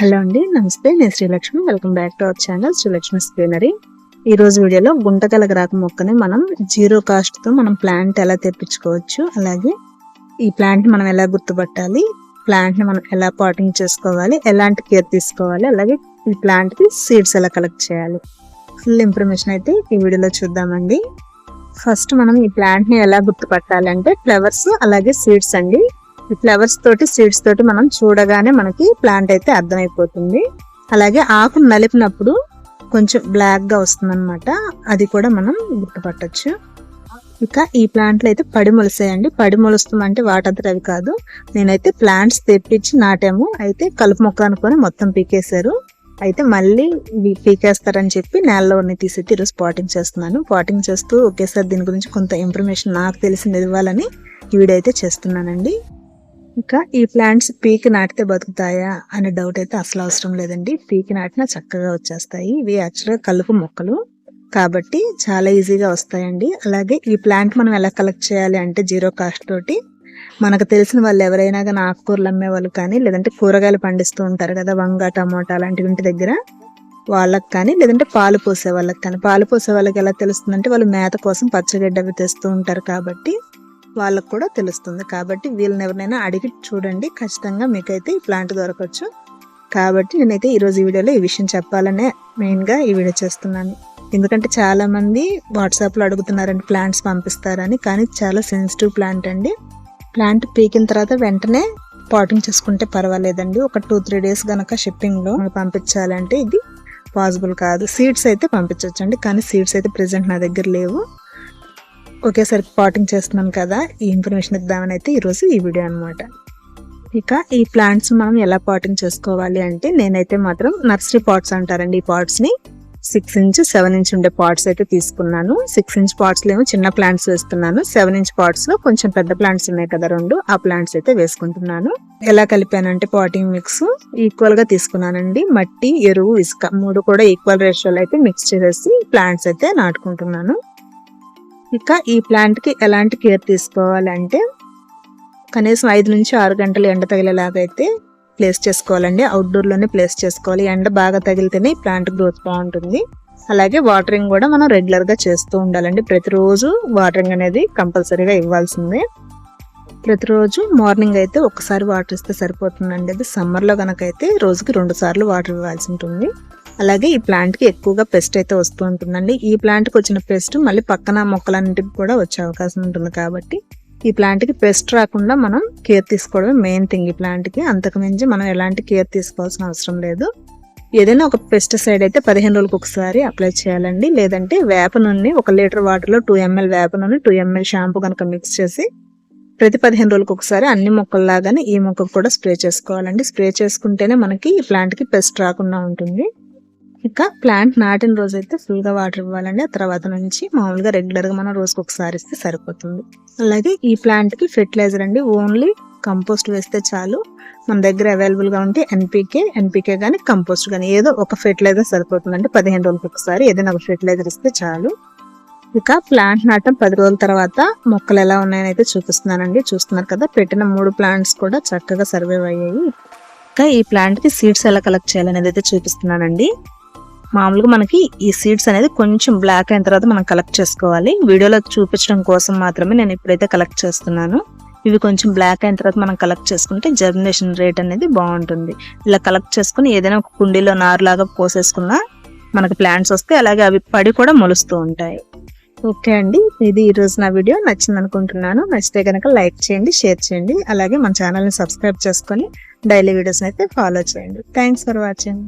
Hello అండి నమస్తే. నేను Srilakshmi. Welcome back to our channel Srilakshmi scenery ఈ రోజు వీడియోలో గుంటకలగ రాక మొక్కని మనం జీరో కాస్ట్తో మనం ప్లాంట్ ఎలా తెప్పించుకోవచ్చు అలాగే ఈ ప్లాంట్ మనం ఎలా గుర్తుపట్టాలి ప్లాంట్ని మనం ఎలా పాటింగ్ చేసుకోవాలి ఎలాంటి కేర్ తీసుకోవాలి అలాగే ఈ ప్లాంట్కి సీడ్స్ ఎలా కలెక్ట్ చేయాలి. ఫుల్ ఇన్ఫర్మేషన్ అయితే ఈ వీడియోలో చూద్దామండి. ఫస్ట్ మనం ఈ ప్లాంట్ని ఎలా గుర్తుపట్టాలంటే ఫ్లవర్స్ అలాగే సీడ్స్ అండి. ఫ్లవర్స్ తోటి సీడ్స్ తోటి మనం చూడగానే మనకి ప్లాంట్ అయితే అర్థమైపోతుంది. అలాగే ఆకు నలిపినప్పుడు కొంచెం బ్లాక్గా వస్తుంది అనమాట అది కూడా మనం గుర్తుపట్టచ్చు. ఇంకా ఈ ప్లాంట్లు అయితే పడి మొలిసాయండి. పడి మొలుస్తామంటే వాటంతట అవి కాదు. నేనైతే ప్లాంట్స్ తెప్పించి నాటాము. అయితే కలుపు మొక్క అనుకొని మొత్తం పీకేశారు. అయితే మళ్ళీ పీకేస్తారని చెప్పి నేలలో ఉన్న తీసి ఈరోజు పాటింగ్ చేస్తున్నాను. పాటింగ్ చేస్తూ ఒకేసారి దీని గురించి కొంత ఇన్ఫర్మేషన్ నాకు తెలిసింది ఇవ్వాలని ఈ వీడియో అయితే చేస్తున్నానండి. ఇంకా ఈ ప్లాంట్స్ పీక్ నాటితే బతుకుతాయా అనే డౌట్ అయితే అసలు అవసరం లేదండి. పీక్ నాటినా చక్కగా వచ్చేస్తాయి. ఇవి యాక్చువల్గా కలుపు మొక్కలు కాబట్టి చాలా ఈజీగా వస్తాయండి. అలాగే ఈ ప్లాంట్ మనం ఎలా కలెక్ట్ చేయాలి అంటే జీరో కాస్ట్ తోటి మనకు తెలిసిన వాళ్ళు ఎవరైనా కానీ ఆకుకూరలు అమ్మే వాళ్ళు కానీ లేదంటే కూరగాయలు పండిస్తూ ఉంటారు కదా వంగ టమోటా అలాంటి ఇంటి దగ్గర వాళ్ళకి కానీ లేదంటే పాలు పోసే వాళ్ళకి కానీ. పాలు పోసే వాళ్ళకి ఎలా తెలుస్తుందంటే వాళ్ళు మేత కోసం పచ్చగడ్డ అవి తెస్తూ ఉంటారు కాబట్టి వాళ్ళకు కూడా తెలుస్తుంది. కాబట్టి వీళ్ళని ఎవరినైనా అడిగి చూడండి. ఖచ్చితంగా మీకైతే ఈ ప్లాంట్ దొరకవచ్చు కాబట్టి నేనైతే ఈరోజు ఈ వీడియోలో ఈ విషయం చెప్పాలనే మెయిన్గా ఈ వీడియో చేస్తున్నాను. ఎందుకంటే చాలామంది వాట్సాప్లో అడుగుతున్నారండి ప్లాంట్స్ పంపిస్తారని. కానీ చాలా సెన్సిటివ్ ప్లాంట్ అండి. ప్లాంట్ పీకిన తర్వాత వెంటనే పాటింగ్ చేసుకుంటే పర్వాలేదండి. ఒక టూ త్రీ డేస్ కనుక షిప్పింగ్లో పంపించాలంటే ఇది పాసిబుల్ కాదు. సీడ్స్ అయితే పంపించవచ్చు అండి కానీ సీడ్స్ అయితే ప్రజెంట్ నా దగ్గర లేవు. ఒకేసారి పాటింగ్ చేస్తున్నాను కదా. ఈ ఇన్ఫర్మేషన్ ఇద్దామని అయితే ఈరోజు ఈ వీడియో అనమాట ఇక ఈ ప్లాంట్స్ మనం ఎలా పాటింగ్ చేసుకోవాలి అంటే నేనైతే మాత్రం నర్సరీ పాట్స్ అంటారండి ఈ పాట్స్ని. సిక్స్ ఇంచ్ సెవెన్ ఇంచ్ ఉండే పాట్స్ అయితే తీసుకున్నాను. సిక్స్ ఇంచ్ పాట్స్లో ఏమో చిన్న ప్లాంట్స్ వేస్తున్నాను. సెవెన్ ఇంచ్ పాట్స్లో కొంచెం పెద్ద ప్లాంట్స్ ఉన్నాయి కదా రెండు ఆ ప్లాంట్స్ అయితే వేసుకుంటున్నాను. ఎలా కలిపానంటే పాటింగ్ మిక్స్ ఈక్వల్గా తీసుకున్నానండి. మట్టి ఎరువు ఇసుక మూడు కూడా ఈక్వల్ రేషియోలో అయితే మిక్స్ చేసేసి ప్లాంట్స్ అయితే నాటుకుంటున్నాను. ఇంకా ఈ ప్లాంట్కి ఎలాంటి కేర్ తీసుకోవాలంటే కనీసం ఐదు నుంచి ఆరు గంటలు ఎండ తగిలేలాగా అయితే ప్లేస్ చేసుకోవాలండి. అవుట్డోర్లోనే ప్లేస్ చేసుకోవాలి. ఎండ బాగా తగిలితేనే ప్లాంట్ గ్రోత్ బాగుంటుంది. అలాగే వాటరింగ్ కూడా మనం రెగ్యులర్గా చేస్తూ ఉండాలండి. ప్రతిరోజు వాటరింగ్ అనేది కంపల్సరీగా ఇవ్వాల్సిందే. ప్రతిరోజు మార్నింగ్ అయితే ఒకసారి వాటర్ ఇస్తే సరిపోతుందండి. అది సమ్మర్లో కనుక అయితే రోజుకి రెండు సార్లు వాటర్ ఇవ్వాల్సి ఉంటుంది. అలాగే ఈ ప్లాంట్కి ఎక్కువగా పెస్ట్ అయితే వస్తూ ఉంటుందండి. ఈ ప్లాంట్కి వచ్చిన పెస్ట్ మళ్ళీ పక్కన మొక్కలన్నింటికి కూడా వచ్చే అవకాశం ఉంటుంది కాబట్టి ఈ ప్లాంట్కి పెస్ట్ రాకుండా మనం కేర్ తీసుకోవడమే మెయిన్ థింగ్ ఈ ప్లాంట్కి అంతకుమించి మనం ఎలాంటి కేర్ తీసుకోవాల్సిన అవసరం లేదు. ఏదైనా ఒక పెస్టిసైడ్ అయితే పదిహేను రోజులకు ఒకసారి అప్లై చేయాలండి. లేదంటే వేప నూనె ఒక లీటర్ వాటర్లో టూ ఎంఎల్ వేప నూనె టూ ఎంఎల్ షాంపూ కనుక మిక్స్ చేసి ప్రతి పదిహేను రోజులకు ఒకసారి అన్ని మొక్కల్లాగానే ఈ మొక్కకు కూడా స్ప్రే చేసుకోవాలండి. స్ప్రే చేసుకుంటేనే మనకి ఈ ప్లాంట్కి పెస్ట్ రాకుండా ఉంటుంది. ఇక ప్లాంట్ నాటిన రోజు అయితే ఫుల్గా వాటర్ ఇవ్వాలండి. ఆ తర్వాత నుంచి మామూలుగా రెగ్యులర్గా మనం రోజుకి ఒకసారి ఇస్తే సరిపోతుంది. అలాగే ఈ ప్లాంట్కి ఫెర్టిలైజర్ అండి. ఓన్లీ కంపోస్ట్ వేస్తే చాలు. మన దగ్గర అవైలబుల్గా ఉంటే ఎన్పీకే ఎన్పీకే కానీ కంపోస్ట్ కానీ ఏదో ఒక ఫెర్టిలైజర్ సరిపోతుంది అంటే పదిహేను రోజులకి ఒకసారి ఏదైనా ఒక ఫెర్టిలైజర్ ఇస్తే చాలు. ఇక ప్లాంట్ నాటం పది రోజుల తర్వాత మొక్కలు ఎలా ఉన్నాయని అయితే చూపిస్తున్నానండి. చూస్తున్నారు కదా పెట్టిన మూడు ప్లాంట్స్ కూడా చక్కగా సర్వైవ్ అయ్యాయి. ఇంకా ఈ ప్లాంట్కి సీడ్స్ ఎలా కలెక్ట్ చేయాలనేది అయితే చూపిస్తున్నానండి. మామూలుగా మనకి ఈ సీడ్స్ అనేది కొంచెం బ్లాక్ అయిన తర్వాత మనం కలెక్ట్ చేసుకోవాలి. వీడియోలో చూపించడం కోసం మాత్రమే నేను ఇప్పుడైతే కలెక్ట్ చేస్తున్నాను. ఇవి కొంచెం బ్లాక్ అయిన తర్వాత మనం కలెక్ట్ చేసుకుంటే జర్మినేషన్ రేట్ అనేది బాగుంటుంది. ఇలా కలెక్ట్ చేసుకుని ఏదైనా ఒక కుండీలో నారులాగా పోసేసుకున్నా మనకి ప్లాంట్స్ వస్తే అలాగే అవి పడి కూడా మొలుస్తూ ఉంటాయి. ఓకే అండి. ఇది ఈ రోజు నా వీడియో. నచ్చింది అనుకుంటున్నాను. నచ్చితే కనుక లైక్ చేయండి షేర్ చేయండి. అలాగే మన ఛానల్ని సబ్స్క్రైబ్ చేసుకొని డైలీ వీడియోస్ని అయితే ఫాలో చేయండి. Thanks for watching